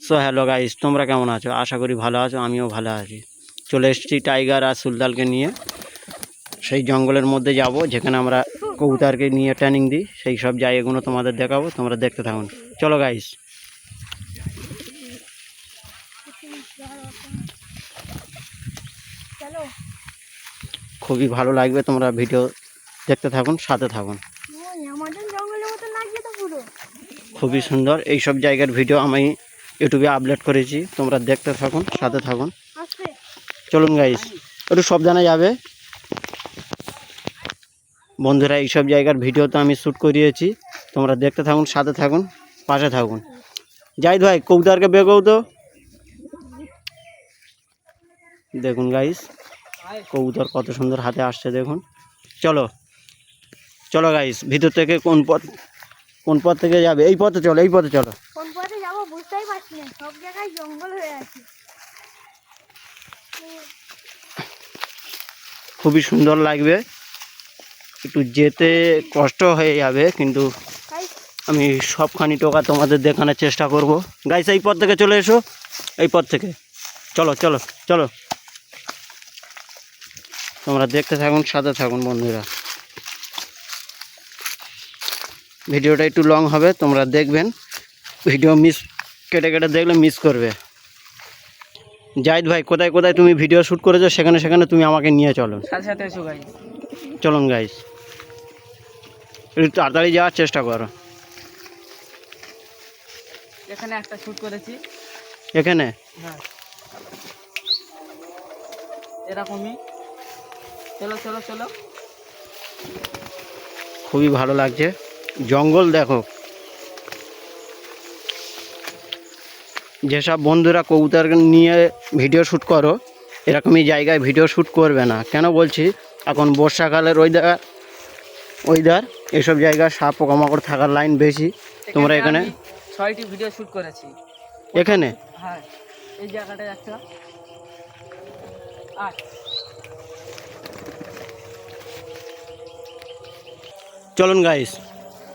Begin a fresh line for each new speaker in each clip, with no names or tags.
So hello guys তোমরা কেমন আছো? আশা করি ভালো আছো আমিও ভালো আছি। চলে এসেছি টাইগার আর সুলতালকে নিয়ে। সেই জঙ্গলের মধ্যে যাব যেখানে আমরা কবুতরকে নিয়ে ট্রেনিং দিই। সেই সব জায়গাগুলো তোমাদের দেখাবো তোমরা দেখতে থাকুন চলো গাইস খুবই ভালো লাগবে তোমরা ভিডিও দেখতে থাকুন সাথে থাকুন
পুরো।
খুবই সুন্দর। এই সব জায়গার ভিডিও আমি ইউটিউবে আপলোড করেছি। তোমরা দেখতে থাকুন, সাথে থাকুন। চলুন গাইস একটু সাবধানে যাবে। বন্ধুরা, এইসব জায়গার ভিডিও তো আমি শ্যুট করিয়েছি। তোমরা দেখতে থাকুন, সাথে থাকুন, পাশে থাকুন। যাই ভাই, কবুতরকে বেগও তো। দেখুন গাইস কবুতর কত সুন্দর হাতে আসছে, দেখুন। চলো চলো গাইস ভিতর থেকে কোন পথ কোন পথ থেকে যাবে? এই পথে চলো, এই পথে চলো।
বুঝতেই পারছি না সব জায়গায় জঙ্গল হয়ে আছে।
খুবই সুন্দর লাগবে। একটু যেতে কষ্ট হয়ে যাবে কিন্তু আমি সবখানি টোকা তোমাদের দেখানোর চেষ্টা করব। গাইস এই পথ থেকে চলে এসো। এই পথ থেকে। চলো চলো চলো। তোমরা দেখতে থাকুন সাথে থাকুন বন্ধুরা। ভিডিওটা একটু লং হবে তোমরা দেখবেন। ভিডিও মিস কেটে কেটে দেখলে মিস করবে। জাহিদ ভাই কোথায় কোথায় তুমি ভিডিও শ্যুট করেছ সেখানে সেখানে তুমি আমাকে নিয়ে চলো। চলুন গাইস একটু তাড়াতাড়ি যাওয়ার চেষ্টা করো।
এখানে একটা শ্যুট করেছি।
এখানে?
হ্যাঁ। এরকমই। চলো চলো চলো।
খুবই ভালো লাগছে। জঙ্গল দেখো। যেসব বন্ধুরা কবুতর নিয়ে ভিডিও শ্যুট করো এরকমই জায়গায় ভিডিও শ্যুট করবে না। কেন বলছি? এখন বর্ষাকালের ওইদার ওইদার এসব জায়গায় সাপ পোকামাকড় থাকার লাইন বেশি। তোমরা এখানে?
ছয়টি ভিডিও শ্যুট করেছি।
এখানে?
হ্যাঁ এই জায়গাটায় একটা।
চলুন গাইস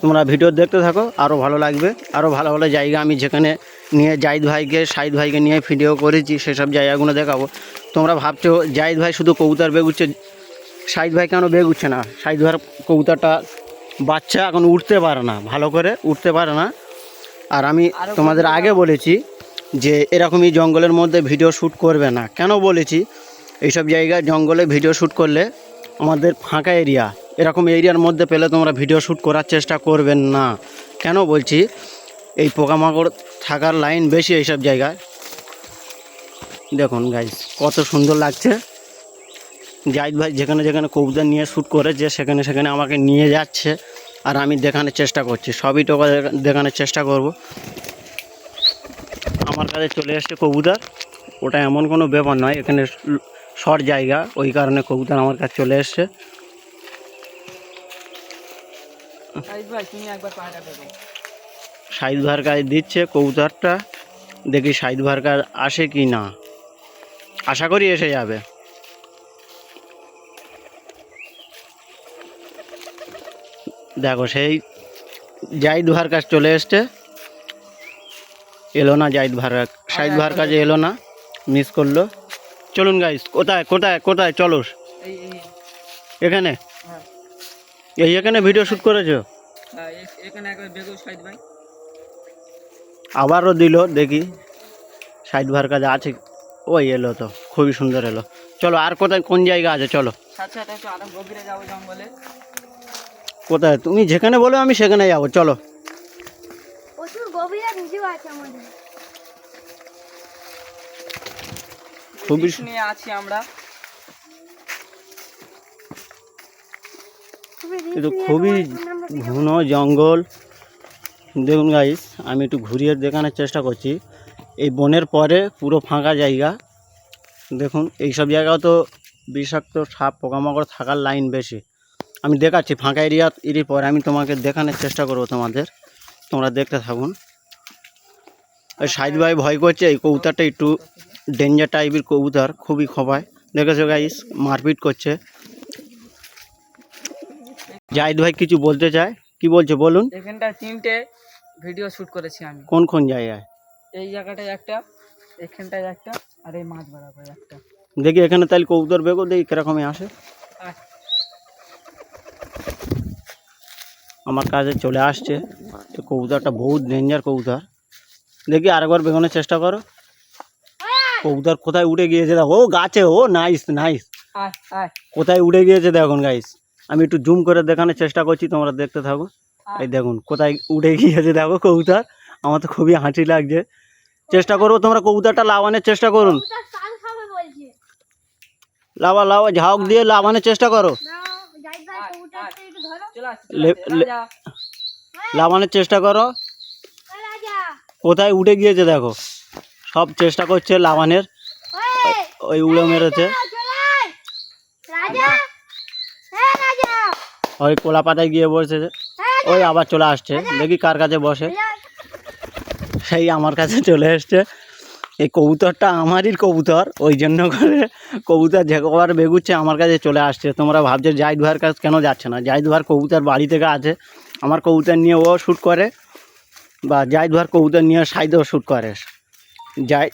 তোমরা ভিডিও দেখতে থাকো আরও ভালো লাগবে। আরও ভালো ভালো জায়গা আমি যেখানে নিয়ে জাহিদ ভাইকে শাহিদ ভাইকে নিয়ে ভিডিও করেছি সেসব জায়গাগুলো দেখাবো। তোমরা ভাবছ জাহিদ ভাই শুধু কবুতর বেগুচ্ছে? শাহিদ ভাই কেন বেগুচ্ছে না? শাহিদ ভাইয়ের কবুতরটা বাচ্চা এখন উঠতে পারে না ভালো করে উঠতে পারে না। আর আমি তোমাদের আগে বলেছি যে এরকমই জঙ্গলের মধ্যে ভিডিও শ্যুট করবে না। কেন বলেছি? এইসব জায়গায় জঙ্গলে ভিডিও শ্যুট করলে আমাদের ফাঁকা এরিয়া এরকম এরিয়ার মধ্যে পেলে তোমরা ভিডিও শ্যুট করার চেষ্টা করবেন না। কেন বলছি? এই পোকামাকড় থাকার লাইন বেশি এইসব জায়গায়। দেখুন গাইস কত সুন্দর লাগছে। জাহিদ ভাই যেখানে যেখানে কবুতর নিয়ে শ্যুট করেছে, সেখানে সেখানে আমাকে নিয়ে যাচ্ছে আর আমি দেখানোর চেষ্টা করছি। সবই টোকা দেখানোর চেষ্টা করব। আমার কাছে চলে এসছে কবুতর। ওটা এমন কোনো ব্যাপার নয়, এখানে শর্ট জায়গা, ওই কারণে কবুতর আমার কাছে চলে এসছে।
ভাই, তুমি একবার
সাইদ ভাইয়ের কাছে দিচ্ছে কবুতরটা দেখি সাইদ ভাইয়ের কাছে আসে কি না। আশা করি এসে যাবে। দেখো সেই জাইদ ভাইয়ের কাছে চলে এসছে। এলো না জাইদ ভাইয়ের সাইদ ভাইয়ের কাছে এলো না মিস করল। চলুন গাইস কোথায় কোথায় কোথায় চলো। এখানে?
হ্যাঁ।
এই এখানে ভিডিও শ্যুট করেছ?
হ্যাঁ, এখানে একবার বেগু সাইড ভাই।
আবারও দিল দেখি। সাইড ভার কাছে আছে। ওই এলো তো খুবই সুন্দর এলো। চলো আর কোথায় কোন জায়গা আছে? চলো।
সাথে সাথে একটু আরও গভীরে যাব জঙ্গলে।
কোথায়? তুমি যেখানে বলো আমি সেখানে যাব। চলো। খুবই
আছি আমরা।
খুবই
কিন্তু খুবই ঘন জঙ্গল। দেখুন গাইস আমি একটু ঘুরিয়ে দেখানোর চেষ্টা করছি। এই বনের পরে পুরো ফাঁকা জায়গা। দেখুন, এইসব জায়গাও তো বিষাক্ত সাপ, পোকামাকড় থাকার লাইন বেশি। আমি দেখাচ্ছি, ফাঁকা এরিয়া এরির পরে আমি তোমাকে দেখানোর চেষ্টা করব তোমাদের। তোমরা দেখতে থাকুন। ওই সাইদ ভাই ভয় করছে, এই কবুতরটা একটু ডেঞ্জার টাইপের কবুতর, খুবই খপায় দেখেছ গাইস মারপিট করছে। জাহিদ ভাই কিছু বলতে চায়? কি বলছে, বলুন।
এখানটা তিনটে ভিডিও শুট করেছি আমি।
কোন কোন জায়গায়?
এই জায়গাটায় একটা এখানটায় একটা আর এই মাছ বরাবর একটা।
দেখি এখানে তাহলে কবুতর বেগো দেখি কিরকমই আসে। আমার কাছে চলে আসছে এই কবুতরটা বহুত ডেঞ্জার কবুতর। দেখি আরেকবার বেগোনোর চেষ্টা করো। কবুতর কোথায় উঠে গিয়েছে দেখো। ও গাছে ও নাইস নাইস কোথায় উঠে গিয়েছে দেখুন গাইস আমি একটু জুম করে দেখানোর চেষ্টা করছি তোমরা দেখতে থাকো। এই দেখুন কোথায় উঠে গিয়েছে দেখো কবুতর। আমার তো খুবই হাঁচি লাগছে। চেষ্টা করব তোমরা কবুতরটা লাভানোর চেষ্টা করুন লাভা লাভা ঝাউক দিয়ে লাভানোর চেষ্টা করো। লাভানোর চেষ্টা করো। কোথায় উঠে গিয়েছে দেখো। সব চেষ্টা করছে লাভানের
ওই
উড়ে মেরেছে।
হ্যাঁ রাজা।
ওই কোলা পাতায় গিয়ে বসেছে। ওই আবার চলে আসছে। দেখি কার কাছে বসে। সেই আমার কাছে চলে এসছে। এই কবুতরটা আমারই কবুতর, ওই জন্য করে কবুতর যে কবার বেগুচ্ছে আমার কাছে চলে আসছে। তোমরা ভাবছ জাহিদ ভাইয়ের কাছে কেন যাচ্ছে না? জাহিদ ভাইয়ের কবুতর বাড়ি থেকে আছে। আমার কবুতর নিয়ে ও শ্যুট করে বা জাহিদ ভাইয়ের কবুতর নিয়ে সাইদেও শ্যুট করে। জাই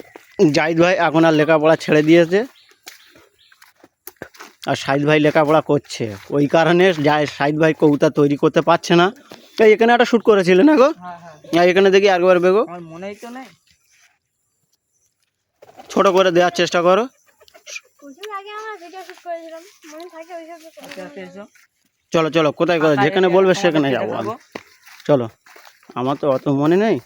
জাহিদ ভাই এখন আর লেখাপড়া ছেড়ে দিয়েছে। আর সাইদ ভাই লেখাপড়া করছে। ওই কারণে যাই সাইদ ভাই কবুতর তৈরি করতে পারছে না। এই এখানে একটা শ্যুট করেছিলে না গো?
হ্যাঁ হ্যাঁ।
আর এখানে দেখি একবার বেগো।
আমার মনেই তো নেই।
ছোট করে দেওয়ার চেষ্টা করো।
প্রচুর আগে আমরা ভিডিও শুট করেছিলাম। মনে থাকে ওই সব
আচ্ছা আচ্ছা
চলো চলো কোথায় কোথায় যেখানে বলবে সেখানে যাব আমি। চলো আমার তো অত মনে নেই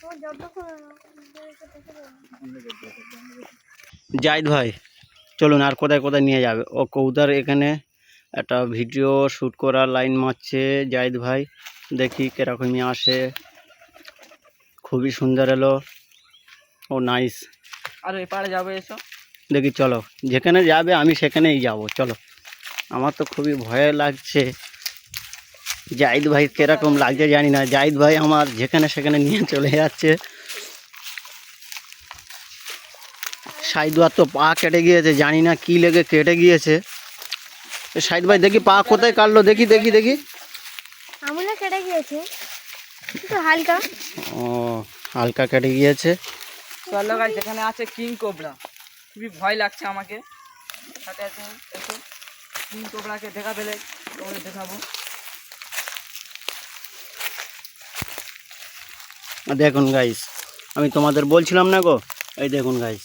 তোমার যতক্ষণ
জাহিদ ভাই চলুন আর কোথায় কোথায় নিয়ে যাবে? ও কৌদার এখানে একটা ভিডিও শ্যুট করার লাইন মারছে জাহিদ ভাই। দেখি কিরকমই আসে। খুবই সুন্দর এলো। ও নাইস।
আর এপারে যাব এসো।
দেখি চলো। যেখানে যাবে আমি সেখানেই যাব। চলো। আমার তো খুবই ভয় লাগছে। জাহিদ ভাই কীরকম লাগছে জানি না। জাহিদ ভাই আমার যেখানে সেখানে নিয়ে চলে যাচ্ছে। সাইদুয়ার তো পা কেটে গিয়েছে জানি না কি লেগে কেটে গিয়েছে। সাইদ ভাই দেখি পা কোথায় কাটলো? দেখি দেখি দেখি।
আমুলে কেটে গিয়েছে। হালকা।
ও হালকা কেটে গিয়েছে।
চলো গাছ যেখানে আছে কিং কোবরা খুবই ভয় লাগছে আমাকে। সাথে আছে কিং কোবরাকে দেখা পেলে তোমাদের দেখাবো।
দেখুন গাইস আমি তোমাদের বলছিলাম না গো? এই দেখুন গাইস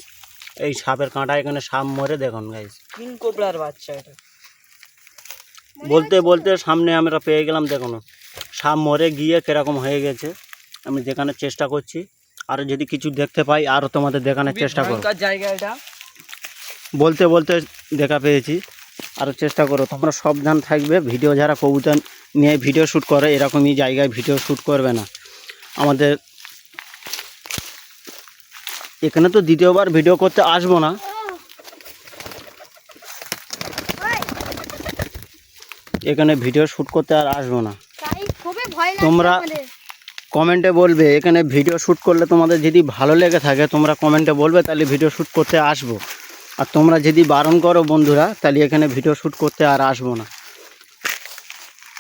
এই সাপের কাঁটা এখানে সাপ মরে দেখুন গাইস
কিং কোবরার বাচ্চা এটা।
বলতে বলতে সামনে আমরা পেয়ে গেলাম দেখুন। সাপ মরে গিয়ে কীরকম হয়ে গেছে আমি দেখানোর চেষ্টা করছি। আরও যদি কিছু দেখতে পাই আরও তোমাদের দেখানোর চেষ্টা করো
জায়গা এটা।
বলতে বলতে দেখা পেয়েছি। আরও চেষ্টা করো তোমরা সাবধান থাকবে। ভিডিও যারা কবুতর নিয়ে ভিডিও শ্যুট করে এরকমই জায়গায় ভিডিও শ্যুট করবে না। আমাদের এখানে তো দ্বিতীয়বার ভিডিও করতে আসব না। এখানে ভিডিও শ্যুট করতে আর আসব না। তোমরা- কমেন্টে বলবে এখানে ভিডিও শ্যুট করলে তোমাদের যদি ভালো লেগে থাকে তোমরা কমেন্টে বলবে তাহলে ভিডিও শ্যুট করতে আসব। আর তোমরা যদি বারণ করো বন্ধুরা তাহলে এখানে ভিডিও শ্যুট করতে আর আসব না।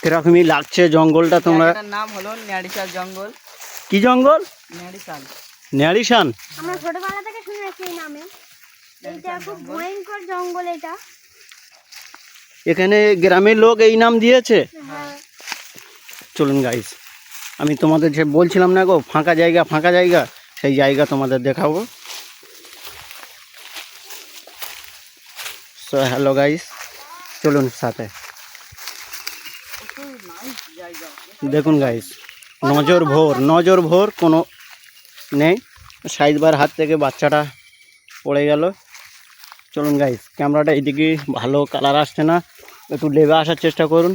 এরকমই লাগছে জঙ্গলটা তোমরা?
নাম হলো ন্যাড়িশাল জঙ্গল।
কি জঙ্গল?
ন্যাড়িশাল
ন্যারিশান
আমরা ছোটবেলা থেকে শুনে আসছি এই নামে। এইটা খুব ভয়ঙ্কর জঙ্গল এটা।
এখানে গ্রামের লোক এই নাম দিয়েছে?
হ্যাঁ।
চলুন গাইস আমি তোমাদের যে বলছিলাম না গো ফাঁকা জায়গা ফাঁকা জায়গা সেই জায়গা তোমাদের দেখাবো। সো হ্যালো গাইস চলুন সাথে। দেখুন গাইস নজর ভোর নজর ভোর কোনো নেই। সাইজবার হাত থেকে বাচ্চাটা পড়ে গেল। চলুন গাইস ক্যামেরাটা এইদিকে ভালো কালার আসছে না। একটু লেবে আসার চেষ্টা করুন।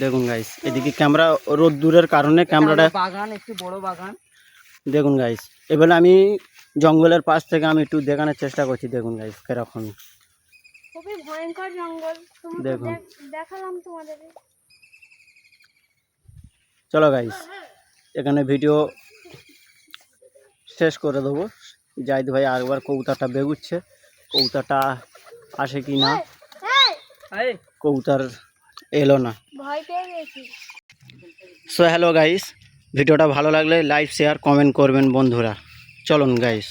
দেখুন গাইস এদিকে ক্যামেরা রোদ্দুরের কারণে ক্যামেরাটা
বাগান একটু বড় বাগান।
দেখুন গাইস এবারে আমি জঙ্গলের পাশ থেকে আমি একটু দেখানোর চেষ্টা করছি। দেখুন গাইস কীরকম।
খুবই ভয়ঙ্কর জঙ্গল।
দেখুন।
দেখালাম তোমাদের
চলো গাইস এখানে ভিডিও শেষ করে দেবো। জাহিদ ভাই আরেকবার কৌতাটা বেগুচ্ছে। কৌতাটা আসে কি না?
এই
এই।
এলো না।
ভয় পেয়ে গেছি।
সো হ্যালো গাইস ভিডিওটা ভালো লাগলে লাইক শেয়ার কমেন্ট করবেন বন্ধুরা। চলুন গাইস